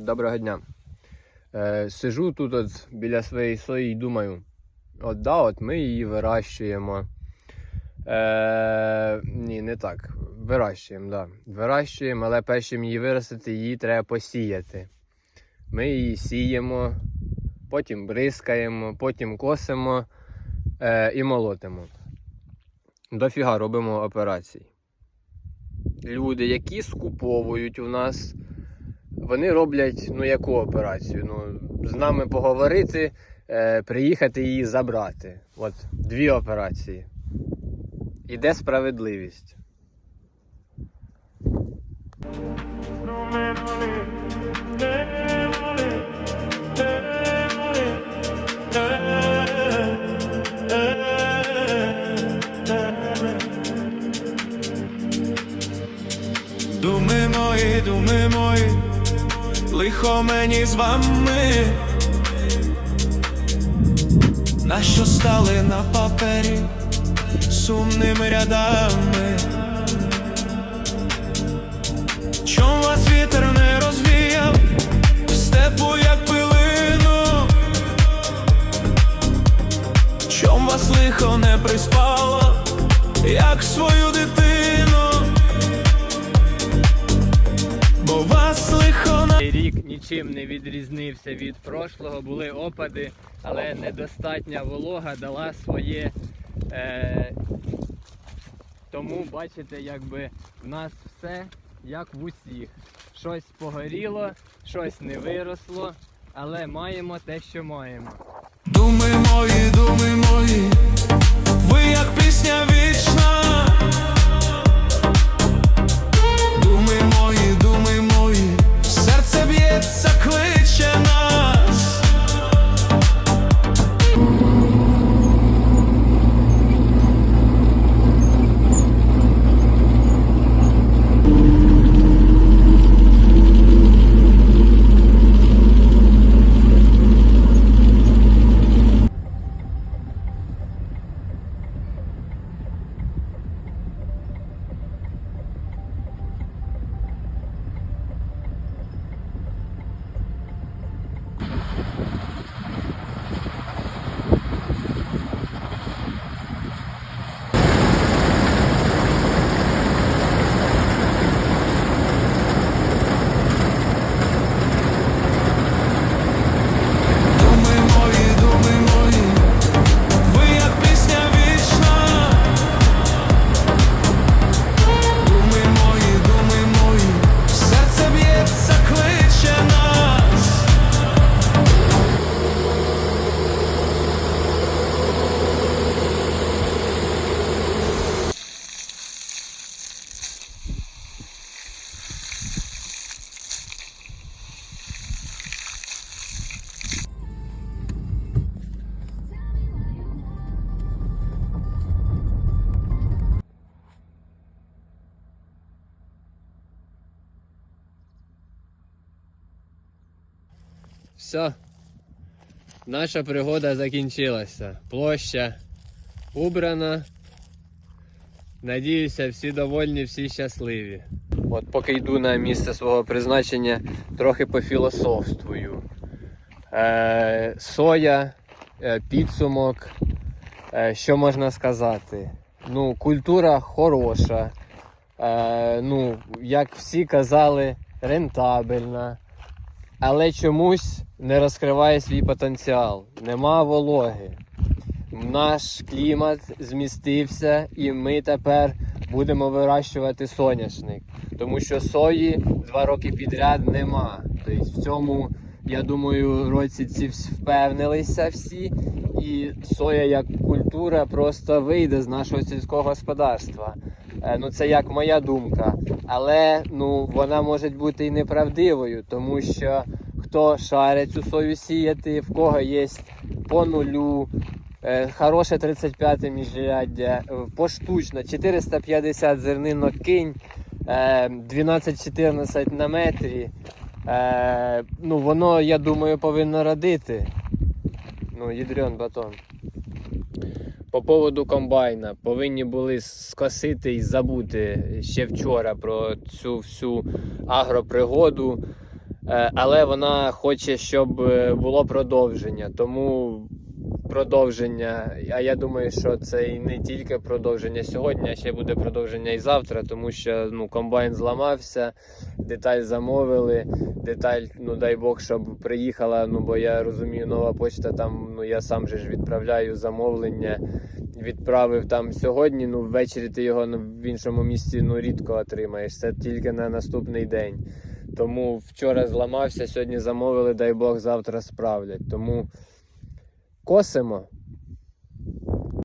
Доброго дня. Е, сижу тут от біля своєї сої і думаю, от да, от ми її вирощуємо. Е, ні, не так. Вирощуємо, да. Вирощуємо, але першим її виростити, її треба посіяти. Ми її сіємо, потім бризкаємо, потім косимо е, і молотимо. Дофіга робимо операцій. Люди, які скуповують у нас, вони роблять ну яку операцію? Ну, з нами поговорити, е, приїхати її забрати. От дві операції. Іде справедливість. Думи мої, думи мої, лихо мені з вами, нащо стали на папері сумними рядами? Чом вас вітер не розвіяв в степу, як пилину? Чом вас лихо не приспало, як свою дитину? Рік нічим не відрізнився від прошлого. Були опади, але недостатня волога дала своє. Е, тому бачите, якби в нас все як в усіх. Щось погоріло, щось не виросло, але маємо те, що маємо. Думи мої, думи мої, ви як пісня вічна. Все. Наша пригода закінчилася. Площа убрана. Надіюся, всі довольні, всі щасливі. От поки йду на місце свого призначення, трохи пофілософствую. Е, соя, е, підсумок. Е, що можна сказати? Ну, культура хороша. Е, ну, як всі казали, рентабельна але чомусь не розкриває свій потенціал. Нема вологи. Наш клімат змістився, і ми тепер будемо вирощувати соняшник. Тому що сої два роки підряд нема. Тобто в цьому, я думаю, році ці впевнилися всі. І соя як культура просто вийде з нашого сільського господарства. Е, Ну, це як моя думка. Але ну, вона може бути і неправдивою, тому що хто шарить цю сою сіяти, в кого є по нулю, е, хороше 35 міжряддя, е, поштучно 450 зернинок кинь, е, 12-14 на метрі. Ну, воно, я думаю, повинно родити. Ну, ядрен батон. По поводу комбайна повинні були скосити і забути ще вчора про цю всю агропригоду. Е, але вона хоче, щоб е, було продовження. Тому продовження. А я думаю, що це і не тільки продовження сьогодні, а ще буде продовження і завтра, тому що ну, комбайн зламався, деталь замовили. Деталь, ну дай Бог, щоб приїхала. Ну бо я розумію, нова почта там. Ну я сам же ж відправляю замовлення. Відправив там сьогодні. Ну ввечері ти його ну, в іншому місці ну рідко отримаєш. Це тільки на наступний день. Тому вчора зламався, сьогодні замовили, дай Бог, завтра справлять. Тому косимо.